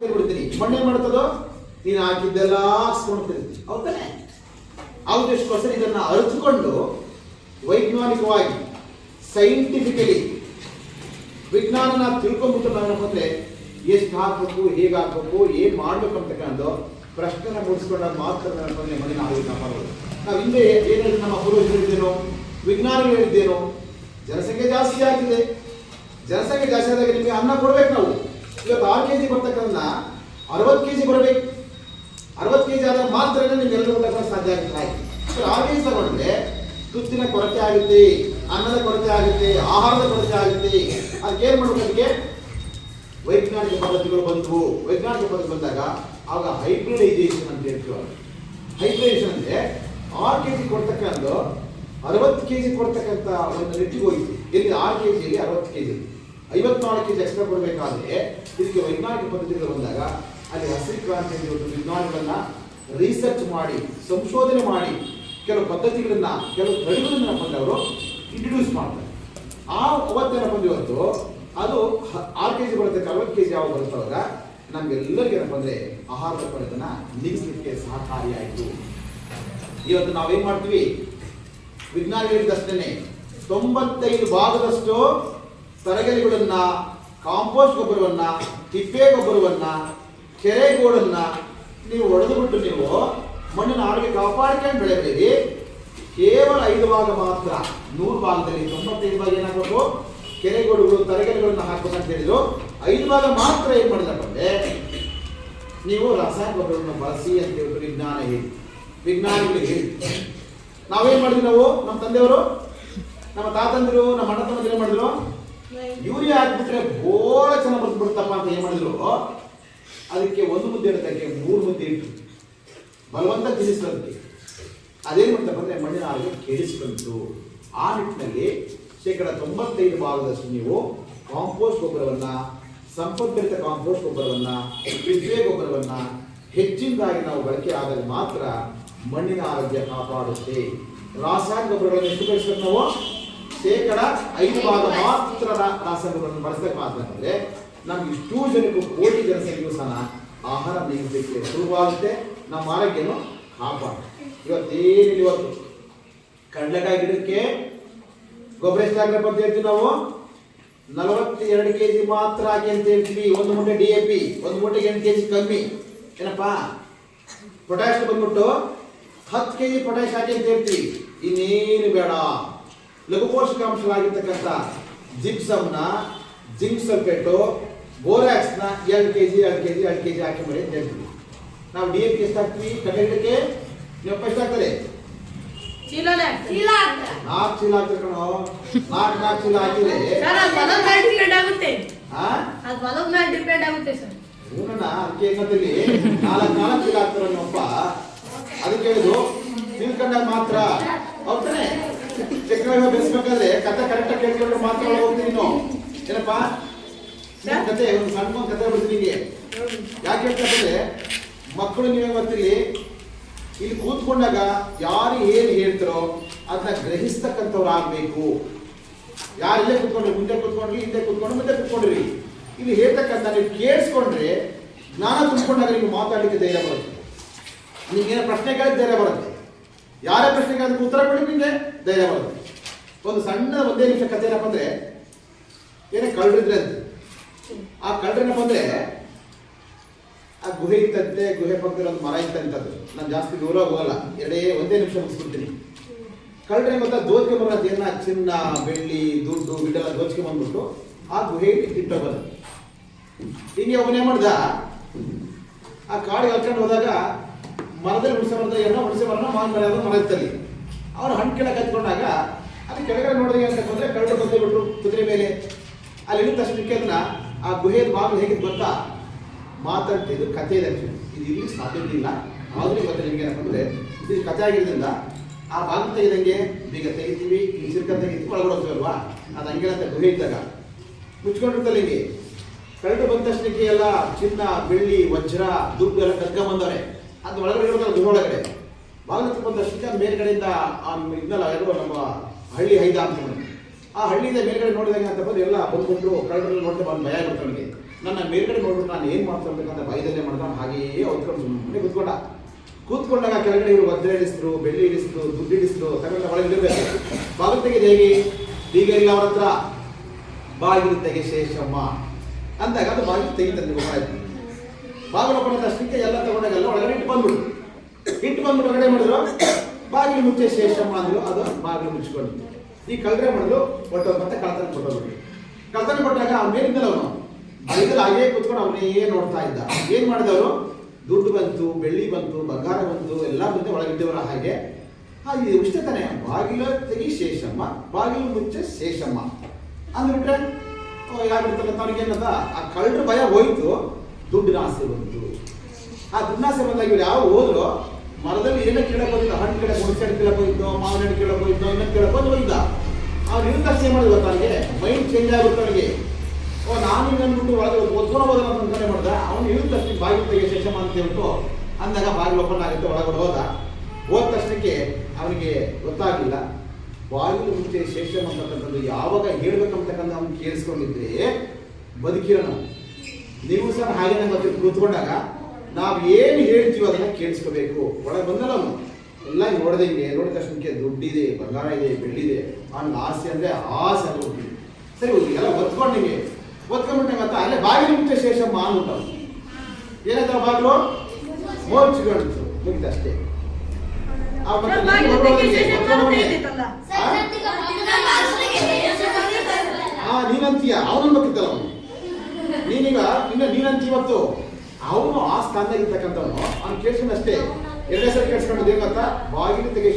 ಬಿಡ್ತೀನಿ ಮಣ್ಣೆ ಮಾಡ್ತದೋ? ನೀನು ಹಾಕಿದ್ದೆಲ್ಲ ಹಾಕ್ಸ್ಕೊಂಡು ತಿರ್ತೀನಿ ಹೌದಾನೆ ಆ ಉದ್ದೇಶಕ್ಕೋಸ್ಕರ ಇದನ್ನ ಅರಿತುಕೊಂಡು ವೈಜ್ಞಾನಿಕವಾಗಿ ಸೈಂಟಿಫಿಕಲಿ ವಿಜ್ಞಾನನ ತಿಳ್ಕೊಂಬಿಟ್ಟು ನಾನು ಮತ್ತೆ ಎಷ್ಟು ಹಾಕ್ಬೇಕು, ಹೇಗೆ ಹಾಕ್ಬೇಕು, ಏನ್ ಮಾಡ್ಬೇಕು ಅಂತಕ್ಕಂಥ ಪ್ರಶ್ನೆನ ಮೂಡಿಸ್ಕೊಂಡಾಗ ಮಾತ್ರ ಏನಪ್ಪ ಮನೆ ನಾವು ಕಾಪಾಡಬಹುದು ನಾವು ಹಿಂದೆ ಏನ್ ಹೇಳಿದ್ರು ನಮ್ಮ ಪೂರ್ವಜರು ಹೇಳಿದ್ದೇನೋ ವಿಜ್ಞಾನಿಗಳು ಹೇಳಿದ್ದೇನೋ ಜನಸಂಖ್ಯೆ ಜಾಸ್ತಿ ಆಗಿದೆ. ಜನಸಂಖ್ಯೆ ಜಾಸ್ತಿ ಆದಾಗ ನಿಮಗೆ ಅನ್ನ ಕೊಡ್ಬೇಕು ನಾವು. ಇವತ್ತು ಆರು ಕೆ ಜಿ ಬರ್ತಕ್ಕಂಥ ಅರವತ್ತು ಕೆ ಜಿ ಬರಬೇಕು. ಅರವತ್ತು ಕೆ ಜಿ ಆದಾಗ ಮಾತ್ರ ನಿಮ್ಗೆ ಎಲ್ಲರೂ ಊಟ ಸಾಧ್ಯ ಆಗುತ್ತೆ. ಆರು ಕೆ ಜಿ ತಗೊಂಡ್ರೆ ತುತ್ತಿನ ಕೊರತೆ ಆಗುತ್ತೆ, ಅನ್ನದ ಕೊರತೆ ಆಗುತ್ತೆ, ಆಹಾರದ ಕೊರತೆ ಆಗುತ್ತೆ. ಅದಕ್ಕೆ ಏನು ಮಾಡ್ಬೇಕು ವೈಜ್ಞಾನಿಕ ಪದ್ಧತಿಗಳು ಬಂದವು ವೈಜ್ಞಾನಿಕ ಪದ್ಧತಿ ಬಂದಾಗ ಆಗ ಹೈಬ್ರಿಡೈಸೇಷನ್ ಅಂತ ಹೇಳ್ತೀವಿ ಹೈಬ್ರಿಡೈಸೇಷನ್ ಅಂದ್ರೆ ಆರು ಕೆ ಜಿ ಕೊಡ್ತಕ್ಕಂಥ, ಅರವತ್ತು ಕೆ ಜಿ ಕೊಡ್ತಕ್ಕಂಥ ಒಂದು ರೆಟ್ಟಿಗೆ ಹೋಯ್ತು ಇಲ್ಲಿ ಆರು ಕೆ ಜಿಯಲ್ಲಿ ಅರವತ್ತು ಕೆ ಜಿ ಐವತ್ನಾಲ್ಕು ಕೆ ಜಿ ಎಕ್ಸ್ಟ್ರಾ ಕೊಡಬೇಕಾದ್ರೆ ಇದಕ್ಕೆ ವೈಜ್ಞಾನಿಕ ಪದ್ಧತಿಗಳು ಬಂದಾಗ ಅಲ್ಲಿ ಹಸಿರು ಕ್ರಾಂತಿ ವಿಜ್ಞಾನಿಗಳನ್ನ ರಿಸರ್ಚ್ ಮಾಡಿ, ಸಂಶೋಧನೆ ಮಾಡಿ, ಕೆಲವು ಪದ್ಧತಿಗಳನ್ನ, ಕೆಲವು ತಳಿಗಳನ್ನ ಬಂದವರು ಇಂಟ್ರೊಡ್ಯೂಸ್ ಮಾಡ್ತಾರೆ. ಆ ಅವತ್ತೇನ ಬಂದಿವತ್ತು ಅದು ಆರು ಕೆ ಜಿ ಬರುತ್ತೆ ಅರವತ್ತು ಕೆ ಜಿ ಯಾವಾಗ ಬರುತ್ತವಾಗ ನಮ್ಗೆಲ್ಲರಿಗೆ ಏನಪ್ಪ ಅಂದ್ರೆ ಆಹಾರದ ಕೊರತೆನ ನಿಲ್ಲಿಸಲಿಕ್ಕೆ ಸಹಕಾರಿಯಾಯಿತು. ಇವತ್ತು ನಾವೇನ್ ಮಾಡ್ತೀವಿ? ವಿಜ್ಞಾನ ಅಷ್ಟೇನೆ ತೊಂಬತ್ತೈದು ಭಾಗದಷ್ಟು ತರಗಲಿಗಳನ್ನ ಕಾಂಪೋಸ್ಟ್ ಗೊಬ್ಬರವನ್ನ, ತಿಪ್ಪೆ ಗೊಬ್ಬರವನ್ನ ಕೆರೆಗೋಡನ್ನ ನೀವು ಒಡೆದುಬಿಟ್ಟು ನೀವು ಮಣ್ಣಿನ ಆರೋಗ್ಯ ಕಾಪಾಡಿಕೊಂಡು ಬೆಳೆದಿರಿ. ಕೇವಲ ಐದು ಭಾಗ ಮಾತ್ರ, ನೂರು ಭಾಗದಲ್ಲಿ ತೊಂಬತ್ತೈದು ಭಾಗ ಏನಾಗಬೇಕು? ಕೆರೆಗೋಡುಗಳು ತರಗಲಿಗಳನ್ನ ಹಾಕಬೇಕಂತ ಹೇಳಿದ್ರು. ಐದು ಭಾಗ ಮಾತ್ರ ಏನ್ ಮಾಡಿದಪ್ಪ ನೀವು ರಾಸಾಯನಿಕ ಗೊಬ್ಬರವನ್ನು ಬಳಸಿ ಅಂತ ಹೇಳಿದ್ರು ವಿಜ್ಞಾನ ಹೇಳಿ. ವಿಜ್ಞಾನಿಗಳಿಗೆ ಹೇಳಿ. ನಾವೇನ್ ಮಾಡಿದ್ವಿ ನಾವು? ನಮ್ಮ ತಂದೆಯವರು? ನಮ್ಮ ತಾತಂದಿರು, ನಮ್ಮ ಅಣ್ಣ ತಮ್ಮಂದಿರು ಏನ್ ಮಾಡಿದ್ರು? ಯೂರಿಯಾ ಹಾಕ್ಬಿಟ್ರೆ ಬೋಳ ಚೆನ್ನಾಗಿ ಬರ್ತು ಬಿಡ್ತಪ್ಪ ಅಂತ ಏನ್ ಮಾಡಿದ್ರು? ಅದಕ್ಕೆ ಒಂದು ಮುದ್ದೆ ಇಡ್ತಕ್ಕೆ ಮೂರು ಮುದ್ದೆ ಇಟ್ಟು ಬಲವಂತ ತಿನ್ನಿಸೋದಕ್ಕೆ ಅದೇನು ಮಾಡ್ತಪ್ಪ ಮಣ್ಣಿನ ಆರೋಗ್ಯ ಕೆಡಿಸ್ಕೊಂತು ಆ ನಿಟ್ಟಿನಲ್ಲಿ ಶೇಕಡ ತೊಂಬತ್ತೈದು ಭಾಗದಷ್ಟು ನೀವು ಕಾಂಪೋಸ್ಟ್ ಗೊಬ್ಬರವನ್ನ ಸಂಪದ್ಭರಿತ ಕಾಂಪೋಸ್ಟ್ ಗೊಬ್ಬರವನ್ನ ಬಿದ್ವೆ ಗೊಬ್ಬರವನ್ನ ಹೆಚ್ಚಿನದಾಗಿ ನಾವು ಬಳಕೆ ಆದಾಗ ಮಾತ್ರ ಮಣ್ಣಿನ ಆರೋಗ್ಯ ಕಾಪಾಡುತ್ತೆ. ರಾಸಾಯನಿಕ ಗೊಬ್ಬರಗಳನ್ನು ಎಷ್ಟು ಬಳಸಬೇಕು ಶೇಕಡ ಐದು ಭಾಗ ಮಾತ್ರ ರಾಸಾಯನಿಕಗಳನ್ನು ಬಳಸಬೇಕು. ಮಾತ್ರ ಅಂದ್ರೆ ನಮ್ಗೆ ಇಷ್ಟೂ ಜನಕ್ಕೂ ಕೋಟಿ ಜನಸಂಖ್ಯೆಗೂ ಸಹ ಆಹಾರ ನೀಡಲಿಕ್ಕೆ ಸುಲಭವಾಗುತ್ತೆ. ನಮ್ಮ ಆರೋಗ್ಯನು ಕಾಪಾಡುತ್ತೆ. ಇವತ್ತೇನು ಇವತ್ತು? ಕಡಲೆಕಾಯಿ ಗಿಡಕ್ಕೆ ಗೊಬ್ಬರ ಎಷ್ಟಾಗ್ರಪ್ಪ ಅಂತ ಹೇಳ್ತೀವಿ ನಾವು? ನಲವತ್ತೆರಡು ಕೆ ಜಿ ಮಾತ್ರ ಹಾಕಿ ಅಂತ ಹೇಳ್ತೀವಿ. ಒಂದು ಮೂಟೆ ಡಿ ಎ ಪಿ ಒಂದು ಮೂಟೆಗೆ ಎಂಟು ಕೆ ಜಿ ಕಮ್ಮಿ. ಏನಪ್ಪಾ? ಪೊಟ್ಯಾಶ್ ಬಂದ್ಬಿಟ್ಟು ಹತ್ತು ಕೆ ಜಿ ಪೊಟ್ಯಾಶ್ ಹಾಕಿ ಅಂತ ಹೇಳ್ತೀವಿ. ಇನ್ನೇನು ಬೇಡ. ಲಘು ಪೋಷಕಾಂಶವಾಗಿರ್ತಕ್ಕಂಥ ಜಿಪ್ಸಮ್ನ ಜಿಂಕ್ ಸಲ್ಫೇಟು ಬೋರಾಕ್ಸ್ನ ಎರಡು ಕೆ ಜಿ ಎರಡು ಕೆ ಜಿ ಎರಡು ಕೆ ಜಿ ಹಾಕಿ ಮಾಡಿ ಅಂತ ಹೇಳ್ತೀವಿ. ನಾವು ಡಿ ಎ ಪಿ ಎಷ್ಟು ಹಾಕ್ತೀವಿ? ಕಡೆ ಗಿಡಕ್ಕೆ ನೀವು ಎಷ್ಟು ಹಾಕ್ತಾರೆ ಚೀಲನೇ ಚೀಲ ಅಂತ ನಾಲ್ಕು ಚೀಲ ಹಾಕ್ತಾರೆ ಕಣೋ. ನಾಲ್ಕು ನಾಲ್ಕು ಚೀಲ ಹಾಕಿದ್ರೆ ಸರ್ ಅದು ಹೊಲದ ಮೇಲೆ ಡಿಪೆಂಡ್ ಆಗುತ್ತೆ. ಆ? ಅದು ಹೊಲದ ಮೇಲೆ ಡಿಪೆಂಡ್ ಆಗುತ್ತೆ ಸರ್. ಹೂನಣ್ಣ ಅದಕ್ಕೆ ಏನಂತಲ್ಲಿ ನಾಲ್ಕು ನಾಲ್ಕು ಚೀಲ ಹಾಕ್ತಾರೆ ನಮ್ಮಪ್ಪ ಅದಕ್ಕೆ ಹೇಳಿದ್ರು ತಿಳ್ಕೊಂಡಾಗ ಮಾತ್ರ. ಹೌದಾನೆ ಚಕ್ರ ಬೆಳೆಸ್ಬೇಕಾದ್ರೆ ಕತೆ ಕರೆಕ್ಟಾಗಿ ಕೇಳ್ಕೊಂಡು ಮಾತ್ರ ಹೋಗ್ತೀನಿ ನೀನು. ಏನಪ್ಪ? ನಿಮ್ಮ ಕತೆ ಒಂದು ಸಣ್ಣ ಒಂದು ಕತೆ ಬಿಡ್ತೀನಿ ನಿಮಗೆ ಯಾಕೆ ಹೇಳ್ತಾರೆ ಮಕ್ಕಳು ನೀವೇ ಗೊತ್ತಿರಲಿ ಇಲ್ಲಿ ಕೂತ್ಕೊಂಡಾಗ ಯಾರು ಏನು ಹೇಳ್ತಾರೋ ಅದನ್ನ ಗ್ರಹಿಸ್ತಕ್ಕಂಥವ್ರು ಆಗಬೇಕು. ಯಾರು ಇಲ್ಲೇ ಕೂತ್ಕೊಂಡ್ರಿ? ಮುಂದೆ ಕೂತ್ಕೊಂಡ್ರಿ ಹಿಂದೆ ಕೂತ್ಕೊಂಡು ಮುಂದೆ ಕೂತ್ಕೊಂಡ್ರಿ. ಇಲ್ಲಿ ಹೇಳ್ತಕ್ಕಂಥ ನೀವು ಕೇಳಿಸ್ಕೊಂಡ್ರೆ ಜ್ಞಾನ ತುಂಬಿಕೊಂಡಾಗ ನಿಮ್ಗೆ ಮಾತಾಡಲಿಕ್ಕೆ ಧೈರ್ಯ ಬರುತ್ತೆ. ನಿಮಗೆ ಪ್ರಶ್ನೆ ಕೇಳಿದ ಧೈರ್ಯ ಬರುತ್ತೆ. ಯಾರೇ ಪ್ರಶ್ನೆಗೆ ಅದಕ್ಕೆ ಉತ್ತರ ನಿಮಗೆ? ಧೈರ್ಯ ಬರುತ್ತೆ ಒಂದು ಸಣ್ಣ ಒಂದೇ ನಿಮಿಷ ಕಥೆ ಏನಪ್ಪ ಅಂದ್ರೆ, ಏನೇ ಕಳ್ಳರಿದ್ರೆ ಅಂತ. ಆ ಕಳ್ಳರಿನ ಅಂದ್ರೆ, ಆ ಗುಹೆ ಇತ್ತಂತೆ ಗುಹೆ ಪಕ್ಕದಲ್ಲಿ ಒಂದು ಮರ ಇತ್ತಂತದ್ದು ನಾನು ಜಾಸ್ತಿ ದೂರ ಹೋಗಲ್ಲ. ಎರಡೇ ಒಂದೇ ನಿಮಿಷ ಮುಗಿಸ್ಬಿಡ್ತೀನಿ. ಕಳ್ರೆ ಮತ್ತೆ ದೋಚಿಕೆ ಬರೋದು ಏನ ಚಿನ್ನ, ಬೆಳ್ಳಿ, ದುಡ್ಡು, ಗಿಡ್ಡೆಲ್ಲ ದೋಚಿಕೆ ಬಂದ್ಬಿಟ್ಟು ಆ ಗುಹೆಯಲ್ಲಿ ಇಟ್ಟೋಗೋದು. ಹಿಂಗೆ ಒಬ್ಬನೇ ಮಾಡ್ದ? ಆ ಕಾಡಿಗೆ ಹಾಕೊಂಡು ಹೋದಾಗ ಮರದಲ್ಲಿ ಹುಣಸೆ ಮರದ ಏನೋ ಹುಣಸೆ ಮರನ ಮಾವಿನ ಮರ ಯಾವ್ದೋ ಮರ ಇತ್ತಲ್ಲಿ. ಅವನು ಹಣ್ಣು ಕೆಳಗೆ ಹತ್ಕೊಂಡಾಗ ಅದು ಕೆಳಗಡೆ ನೋಡಿದ್ರೆ ಅಂತ ಕರಡು ಬಂದ್ಬಿಟ್ರು ಕುದುರೆ ಮೇಲೆ. ಅಲ್ಲಿ ಇಳಿದ ತಕ್ಷಣಕ್ಕೆ ಅದನ್ನ ಆ ಗುಹೆಯ ಬಾಗಿಲು ಹೇಗಿದ್ ಗೊತ್ತಾ ಮಾತಾಡ್ತಿದ್ದು ಕಥೆ ಇದೆ. ಇದು ಇಲ್ಲಿ ಸಾಧ್ಯತೆ ಇಲ್ಲ. ಆದ್ರೂ ಮತ್ತೆ ನಿಮ್ಗೆ ಏನಪ್ಪ ಇದು ಕಥೆ ಆಗಿರೋದ್ರಿಂದ ಆ ಬಾಗಿಲು ತೆಗೆದಂಗೆ ಬೀಗ ತೆಗಿತೀವಿ, ಈ ಸಿರ್ಕ ತೆಗಿತೀವಿ, ಒಳಗಡೆ ಅದು ಹಂಗೆ ಅಂತ ಗುಹೆ ಇದ್ದಾಗ. ಮುಚ್ಕೊಂಡಿರ್ತಲ್ಲ ಹಿಂಗೆ ಕಳೆದು ಬಂದ ತಕ್ಷಣಕ್ಕೆ ಎಲ್ಲ ಚಿನ್ನ, ಬೆಳ್ಳಿ, ವಜ್ರ ದುಡ್ಡು ಎಲ್ಲ ಕರ್ಕೊಂಬಂದವ್ರೆ ಅದು ಒಳಗಡೆ ಇರೋದಲ್ಲ ಬಾಗಿಲು ಬಂದ ತಕ್ಷಣ ಮೇಲ್ಗಡೆಯಿಂದ ಆ ಇದನ್ನೆಲ್ಲ ಇರುವ ನಮ್ಮ ಹಳ್ಳಿ ಹೈದ ಆ ಹಳ್ಳಿಯಿಂದ ಮೇಲ್ಗಡೆ ನೋಡಿದಾಗ ಅಂತ ಬಂದು ಎಲ್ಲ ಬಂದ್ಕೊಂಡು ಕಳೆದ್ರಲ್ಲಿ ನೋಡ್ತಾ ಬಂದು ಭಯ ನನಗೆ ನನ್ನ ಮೇಲ್ಗಡೆ ನೋಡ್ಬಿಟ್ಟು ನಾನು ಏನು ಮಾಡ್ತಾ ಇರ್ಬೇಕಂತ ಭಯದಲ್ಲೇ ಮಾಡ್ಕೊಂಡು ಹಾಗೆಯೇ ಹೊತ್ಕೊಂಡು ಸುಮ್ಮನೆ ಕೂತ್ಕೊಂಡ. ಕೂತ್ಕೊಂಡಾಗ ಕೆಳಗಡೆ ಇವರು ವಜ್ರ ಇಳಿಸಿದ್ರು, ಬೆಳ್ಳಿ ಇಳಿಸಿದ್ರು, ದುಡ್ಡು ಇಳಿಸಿದ್ರು, ತಗೊಂಡ ಒಳಗೆ ಇರಬೇಕು ಬಾಗಿಲು ತೆಗೆದು ಹೇಗೆ? ಈಗ ಇಲ್ಲ ಅವ್ರ ಹತ್ರ. ಬಾಗಿಲು ತೆಗೆ ಶೇಷಮ್ಮ. ಅಂದಾಗ ಅದು ಬಾಗಿಲು ತೆಗಿತಾರೆ ಗೊಬ್ಬರ ಆಯ್ತು ಬಾಗಿಲು ಓಪನ್ ಅಷ್ಟಕ್ಕೆ ಎಲ್ಲ ತಗೊಂಡಾಗ ಎಲ್ಲ ಒಳಗಡೆ ಇಟ್ಟು ಬಂದ್ಬಿಡು. ಇಟ್ಟು ಬಂದ್ಬಿಟ್ಟು ಹೊರಗಡೆ ಮಾಡಿದ್ರು? ಬಾಗಿಲು ಮುಚ್ಚೆ ಶೇಷಮ್ಮ ಅಂದ್ರು ಅದು ಬಾಗಿಲು ಮುಚ್ಕೊಂಡು ಈ ಕಳ್ಳರೆ ಮಾಡಿದ್ರು ಒಟ್ಟು ಮತ್ತೆ ಕಳ್ತನ ಕೊಟ್ಟೋಗ್ಬಿಟ್ಟು ಕಳ್ತನ ಕೊಟ್ಟಾಗ ಆ ಮೇಲಿದ್ದಲ್ಲ ಅವನು. ಬೈದಲ್ಲಿ ಹಾಗೇ ಕೂತ್ಕೊಂಡು ಅವನೇ ನೋಡ್ತಾ ಇದ್ದ? ಏನು ಮಾಡಿದವರು ದುಡ್ಡು ಬಂತು, ಬೆಳ್ಳಿ ಬಂತು, ಬಂಗಾರ ಬಂತು ಎಲ್ಲ ಬಂದು ಒಳಗಿದ್ದವರ ಹಾಗೆ. ಹಾಗೆ ಇಷ್ಟೇ ತಾನೆ. ಬಾಗಿಲು ತೆಗಿ ಶೇಷಮ್ಮ, ಬಾಗಿಲು ಮುಚ್ಚೆ ಶೇಷಮ್ಮ. ಅಂದ್ಬಿಟ್ರೆ ಯಾರು ಇರ್ತಕ್ಕಂಥ ಏನದ? ಆ ಕಳ್ಳರ ಭಯ ಹೋಯ್ತು. ದುಡ್ಡಿನ ಆಸೆ ಬಂತು. ಆ ದುಡ್ಡಿನ ಆಸೆ ಬಂದಾಗ ಇವ್ರು ಯಾವ ಹೋದ್ರು, ಮರದಲ್ಲಿ ಏನೋ ಹೋಗಿದ್ದ ಹಣ್ಣು ಕೇಳಕ್ ಹುಣಸೆ ಹಣ್ಣು ಕೇಳಕ್ ಹೋಗಿದ್ದೋ ಮಾವಿನ ಹಣ್ಣು ಕೇಳಕ್ ಹೋಗಿದ್ದೋ ಇನ್ನೊಂದು ಕೇಳಕ್ ಹೋಗಿ ಹೋಗಿದ್ದ ಅವ್ನು ಇರೋ ತಕ್ಷಣ ಏನ್ ಮಾಡಿದ್ರು ಅವನಿಗೆ ಮೈಂಡ್ ಚೇಂಜ್ ಆಗುತ್ತೆ ಅವನಿಗೆ ಓ, ನಾನು ಅಂದ್ಬಿಟ್ಟು ಒಳಗೆ ಒದ್ಕೊಳ್ಬೋದಲ್ಲ ಅಂತ ಅನ್ಕೊಂಡೆ ಮಾಡ್ದ. ಅವ್ನು ಇಳಿದ ತಕ್ಷಣ ಬಾಗಿಲು ತೆಗೆ ಶೇಷಮ್ಮ ಅಂತ ಹೇಳ್ಬಿಟ್ಟು ಅಂದಾಗ ಬಾಗಿಲು ಓಪನ್ ಆಗುತ್ತೆ, ಒಳಗಡೆ ಹೋದ. ಹೋದ ತಕ್ಷಣಕ್ಕೆ ಅವನಿಗೆ ಗೊತ್ತಾಗಿಲ್ಲ ಬಾಗಿಲು ಮುಂಚೆ ಶೇಷಮ್ ಅಂತಕ್ಕಂಥದ್ದು ಯಾವಾಗ ಹೇಳ್ಬೇಕಂತಕ್ಕಂಥ ಅವ್ನು ಕೇಳಿಸ್ಕೊಂಡಿದ್ರೆ ಬದುಕಿರೋ ನಾವು ನೀವು ಸಹ ಹಾಗೆ ನಮ್ಮ ಕೂತ್ಕೊಂಡಾಗ ನಾವು ಏನು ಹೇಳ್ತೀವೋ ಅದನ್ನ ಕೇಳಿಸ್ಕೋಬೇಕು. ಒಳಗೆ ಬಂದಲ್ಲ ಅವನು. ಎಲ್ಲ ನೋಡಿದೆ ಹಿಂಗೆ ನೋಡಿದ ತಕ್ಷಣಕ್ಕೆ ದುಡ್ಡಿದೆ ಬಂಗಾರ ಇದೆ ಬೆಳ್ಳಿದೆ. ಅವ್ನಿಗೆ ಆಸೆ ಅಂದ್ರೆ ಆಸೆ ಹೋಗ್ತೀವಿ ಸರಿ ಹೋಗಿ ಎಲ್ಲ ಒತ್ಕೊಂಡಿಗೆ ಒತ್ಕೊಂಡ್ಬಿಟ್ಟೆ ಮತ್ತೆ ಅಲ್ಲೇ ಬಾಗಿಲು ಮುಂಚೆ ಶೇಷ ಮಾನ್ ಅವ್ನು. ಏನಂತ ಬಾಗಿಲು? ಮೋಚಿಗಳು ಮುಗಿದ ಅಷ್ಟೇ. ಸರ್, ಅಂತ ನೀನಂತೀಯ? ಅವನನ್ಬೇಕಿತ್ತಲ್ಲ ಅವನು. ನೀನೀಗ ಇನ್ನ ನೀನಂತ ಇವತ್ತು ಅವನು ಆ ಸ್ಥಾನದಾಗ ಇರ್ತಕ್ಕಂಥವನು. ಅವ್ನು ಕೇಳ್ಸ್ಕೊಂಡ್ ಅಷ್ಟೇ ಎರಡೇ ಸರಿ ಕೇಳಿಸ್ಕೊಂಡು ಗೊತ್ತಾ? ಬಾಗಿಲು ತೆಗೆ